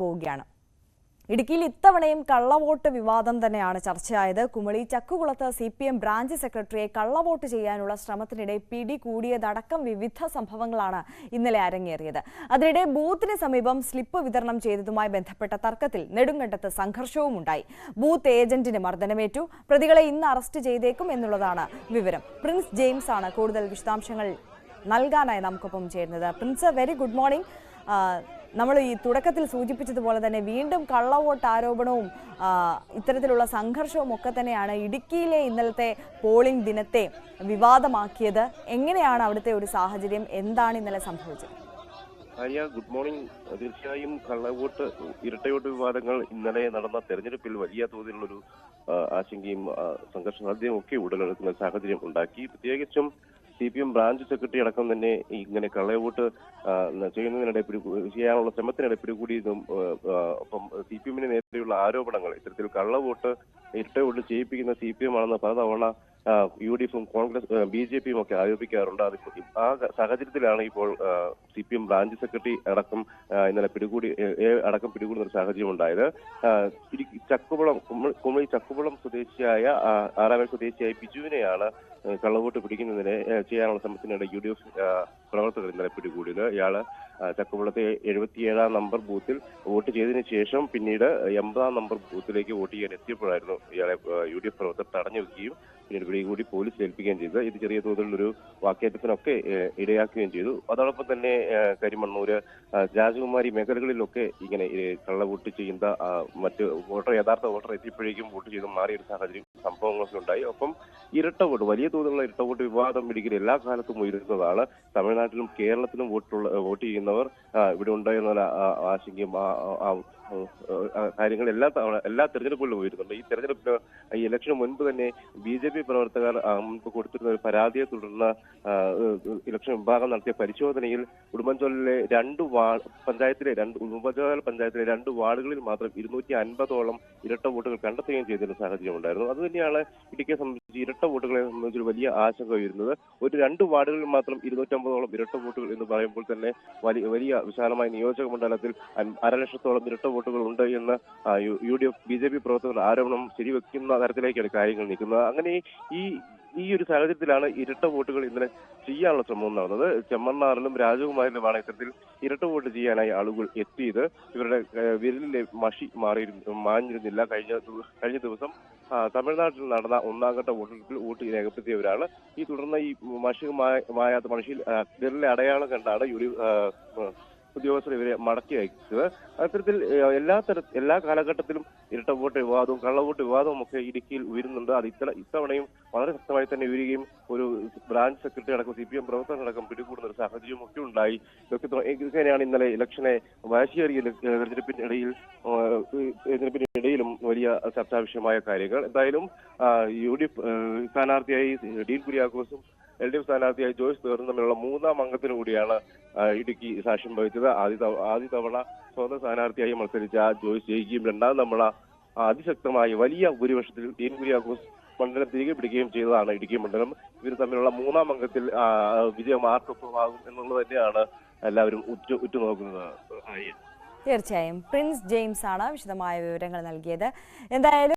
പോവുകയാണ്. ഇടുക്കിയിൽ ഇത്തവണയും കള്ളവോട്ട് വിവാദം തന്നെയാണ് ചർച്ചയായത്. കുമളി ചക്കുകുളത്ത് സി പി എം ബ്രാഞ്ച് സെക്രട്ടറിയെ കള്ളവോട്ട് ചെയ്യാനുള്ള ശ്രമത്തിനിടെ പിടികൂടിയതടക്കം വിവിധ സംഭവങ്ങളാണ് ഇന്നലെ അരങ്ങേറിയത്. അതിനിടെ ബൂത്തിന് സമീപം സ്ലിപ്പ് വിതരണം ചെയ്തതുമായി ബന്ധപ്പെട്ട തർക്കത്തിൽ നെടുങ്കണ്ടത്ത് സംഘർഷവും ഉണ്ടായി. ബൂത്ത് ഏജന്റിന് മർദ്ദനമേറ്റു. പ്രതികളെ ഇന്ന് അറസ്റ്റ് ചെയ്തേക്കും എന്നുള്ളതാണ് വിവരം. പ്രിൻസ് ജെയിംസ് ആണ് കൂടുതൽ വിശദാംശങ്ങൾ നൽകാനായി നമുക്കൊപ്പം ചേരുന്നത്. പ്രിൻസ് വെരി ഗുഡ് മോർണിംഗ് നമ്മൾ ഈ തുടക്കത്തിൽ സൂചിപ്പിച്ചതുപോലെ തന്നെ വീണ്ടും കള്ളവോട്ട് ആരോപണവും ഇത്തരത്തിലുള്ള സംഘർഷവും ഒക്കെ തന്നെയാണ് ഇടുക്കിയിലെ ഇന്നലത്തെ പോളിംഗ് ദിനത്തെ വിവാദമാക്കിയത്. എങ്ങനെയാണ് അവിടുത്തെ ഒരു സാഹചര്യം? എന്താണ് ഇന്നലെ സംഭവിച്ചത്? Hi good morning. തീർച്ചയായും കള്ളവോട്ട് ഇരട്ടയോട്ട് വിവാദങ്ങൾ ഇന്നലെ നടന്ന തെരഞ്ഞെടുപ്പിൽ വലിയ തോതിലുള്ളൊരു ആശങ്കയും സംഘർഷ സാധ്യതയും ഒക്കെ ഉടലെടുക്കുന്ന സാഹചര്യം ഉണ്ടാക്കി. പ്രത്യേകിച്ചും C P M branch secretary അടക്കം തന്നെ ഇങ്ങനെ കള്ളവോട്ട് ചെയ്യുന്നതിനിടെ ചെയ്യാനുള്ള ശ്രമത്തിനിടെ പിടികൂടിയതും ഒപ്പം സി പി എമ്മിന് നേരെയുള്ള ആരോപണങ്ങൾ ഇത്തരത്തിൽ കള്ളവോട്ട് ഇരട്ട വോട്ട് ചെയ്യിപ്പിക്കുന്ന സി പി എം ആണെന്ന് പലതവണ യു ഡി എഫും കോൺഗ്രസ് ബി ജെ പിയും ഒക്കെ ആരോപിക്കാറുണ്ട്. അത് ആ സാഹചര്യത്തിലാണ് ഇപ്പോൾ C P M branch secretary അടക്കം ഇന്നലെ പിടികൂടി അടക്കം പിടികൂടുന്ന ഒരു സാഹചര്യം ഉണ്ടായത് ചക്കുപുളം കുമളി ചക്കുകുളം സ്വദേശിയായ ആ, സ്വദേശിയായ ബിജുവിനെയാണ് കള്ളവോട്ട് പിടിക്കുന്നതിന് ചെയ്യാനുള്ള ശ്രമത്തിനിടെ യു ഡി എഫ് പ്രവർത്തകർ ഇന്നലെ പിടികൂടിയത്. ഇയാൾ ആ, ചക്കുകുളത്തെ എഴുപത്തിയേഴാം നമ്പർ ബൂത്തിൽ വോട്ട് ചെയ്തതിനു ശേഷം പിന്നീട് എൺപതാം നമ്പർ ബൂത്തിലേക്ക് വോട്ട് ചെയ്യാൻ എത്തിയപ്പോഴായിരുന്നു ഇയാളെ യു ഡി എഫ് പ്രവർത്തകർ തടഞ്ഞു വെക്കുകയും പിന്നീട് പിടികൂടി പോലീസ് ഏൽപ്പിക്കുകയും ചെയ്തത് ഇത് ചെറിയ തോതിലുള്ളൊരു വാക്കേറ്റത്തിനൊക്കെ ഇടയാക്കുകയും ചെയ്തു. അതോടൊപ്പം തന്നെ കരിമണ്ണൂര് രാജകുമാരി മേഖലകളിലൊക്കെ ഇങ്ങനെ കള്ളവോട്ട് ചെയ്യുന്ന മറ്റ് വോട്ടർ യഥാർത്ഥ വോട്ടർ എത്തിയപ്പോഴേക്കും വോട്ട് ചെയ്ത് മാറിയൊരു സാഹചര്യം സംഭവങ്ങളൊക്കെ ഉണ്ടായി ഒപ്പം ഇരട്ടവോട്ട് വലിയ തോതിലുള്ള ഇരട്ടവോട്ട് വിവാദം ഇടുക്കിയിൽ എല്ലാ കാലത്തും ഉയരുന്നതാണ്. തമിഴ്നാട്ടിലും കേരളത്തിലും വോട്ടുള്ള വോട്ട് ചെയ്യുന്നവർ ഇവിടെ ഉണ്ടായിരുന്ന ആശങ്കയും കാര്യങ്ങൾ എല്ലാ തവണ എല്ലാ തെരഞ്ഞെടുപ്പുകളിലും ഉയരുന്നുണ്ട്. ഈ തെരഞ്ഞെടുപ്പിന് ഈ ഇലക്ഷന് മുൻപ് തന്നെ ബി ജെ പി പ്രവർത്തകർ കൊടുത്തിരുന്ന ഒരു പരാതിയെ തുടർന്ന് ഇലക്ഷൻ വിഭാഗം നടത്തിയ പരിശോധനയിൽ ഉടുമ്പൻചോലിലെ രണ്ട് വാ പഞ്ചായത്തിലെ രണ്ട് ഉടുമ്പൻചോല പഞ്ചായത്തിലെ രണ്ട് വാർഡുകളിൽ മാത്രം ഇരുന്നൂറ്റി അൻപതോളം ഇരട്ട വോട്ടുകൾ കണ്ടെത്തുകയും ചെയ്തിരുന്ന സാഹചര്യം ഉണ്ടായിരുന്നു. അതുതന്നെയാണ് ഇടുക്കിയെ സംബന്ധിച്ച് ഇരട്ട വോട്ടുകളെ സംബന്ധിച്ച് വലിയ ആശങ്ക ഉയരുന്നത്. ഒരു രണ്ട് വാർഡുകളിൽ മാത്രം ഇരുന്നൂറ്റമ്പതോളം ഇരട്ട വോട്ടുകൾ എന്ന് പറയുമ്പോൾ തന്നെ വലിയ വലിയ വിശാലമായ നിയോജക മണ്ഡലത്തിൽ അരലക്ഷത്തോളം ഇരട്ട വോട്ടുകൾ ഉണ്ട് എന്ന് U- D F B J P പ്രവർത്തകർ ആരോപണം ശരിവെക്കുന്ന തരത്തിലേക്കാണ് കാര്യങ്ങൾ നീക്കുന്നത്. അങ്ങനെ ഈ ഈ ഒരു സാഹചര്യത്തിലാണ് ഇരട്ട വോട്ടുകൾ ഇന്നലെ ചെയ്യാനുള്ള ശ്രമം നടന്നത്. ചെമ്മണ്ണാറിലും രാജകുമാരിലുമാണ് ഇത്തരത്തിൽ ഇരട്ട വോട്ട് ചെയ്യാനായി ആളുകൾ എത്തിയത്. ഇവരുടെ വിരലിലെ മഷി മാറി മാഞ്ഞിരുന്നില്ല. കഴിഞ്ഞ കഴിഞ്ഞ ദിവസം തമിഴ്നാട്ടിൽ നടന്ന ഒന്നാം ഘട്ട വോട്ടെടുപ്പിൽ വോട്ട് രേഖപ്പെടുത്തിയവരാണ്. ഈ തുടർന്ന് ഈ മഷി മായ- മായാത്ത മഷിയിൽ വിരലിലെ അടയാളം കണ്ടാണ് യു ഉദ്യോഗസ്ഥർ ഇവരെ മടക്കി അയച്ചത്. അത്തരത്തിൽ എല്ലാ തര എല്ലാ കാലഘട്ടത്തിലും ഇരട്ട വോട്ട് വിവാദവും കള്ളവോട്ട് വിവാദവും ഒക്കെ ഇടുക്കിയിൽ ഉയരുന്നുണ്ട്. അത് ഇത്തവണ ഇത്തവണയും വളരെ ശക്തമായി തന്നെ ഉയരുകയും ഒരു ബ്രാഞ്ച് സെക്രട്ടറി അടക്കം സി പി എം പ്രവർത്തകർ അടക്കം പിടികൂടുന്ന ഒരു സാഹചര്യം ഒക്കെ ഉണ്ടായി. ഇതൊക്കെ ഇങ്ങനെയാണ് ഇന്നലെ ഇലക്ഷനെ വാശിയേറിയ തെരഞ്ഞെടുപ്പിനിടയിൽ തെരഞ്ഞെടുപ്പിനിടയിലും വലിയ ചർച്ചാ വിഷയമായ കാര്യങ്ങൾ. എന്തായാലും യു ഡി എഫ് സ്ഥാനാർത്ഥിയായി ഡീൻ കുര്യാക്കോസും എൽ ഡി എഫ് സ്ഥാനാർത്ഥിയായി ജോയ്സ് പേറും തമ്മിലുള്ള മൂന്നാം അംഗത്തിന് ഇടുക്കി സാക്ഷ്യം വഹിച്ചത്. ആദ്യ ആദ്യ തവണ സ്വന്തം സ്ഥാനാർത്ഥിയായി മത്സരിച്ച ജോയ്സ് ജയിക്കുകയും രണ്ടാം തവണ അതിശക്തമായി വലിയ ഭൂരിപക്ഷത്തിൽ ഡീൻ കുര്യാക്കോസ് മണ്ഡലം തിരികെ പിടിക്കുകയും ചെയ്തതാണ് ഇടുക്കി മണ്ഡലം. ഇവർ തമ്മിലുള്ള മൂന്നാം അംഗത്തിൽ വിജയം ആർക്കൊപ്പമാകും എന്നുള്ളത് തന്നെയാണ് എല്ലാവരും ഉറ്റു ഉറ്റുനോക്കുന്നത്. തീർച്ചയായും. പ്രിൻസ് ജെയിംസ് ആണ് വിശദമായ വിവരങ്ങൾ നൽകിയത്. എന്തായാലും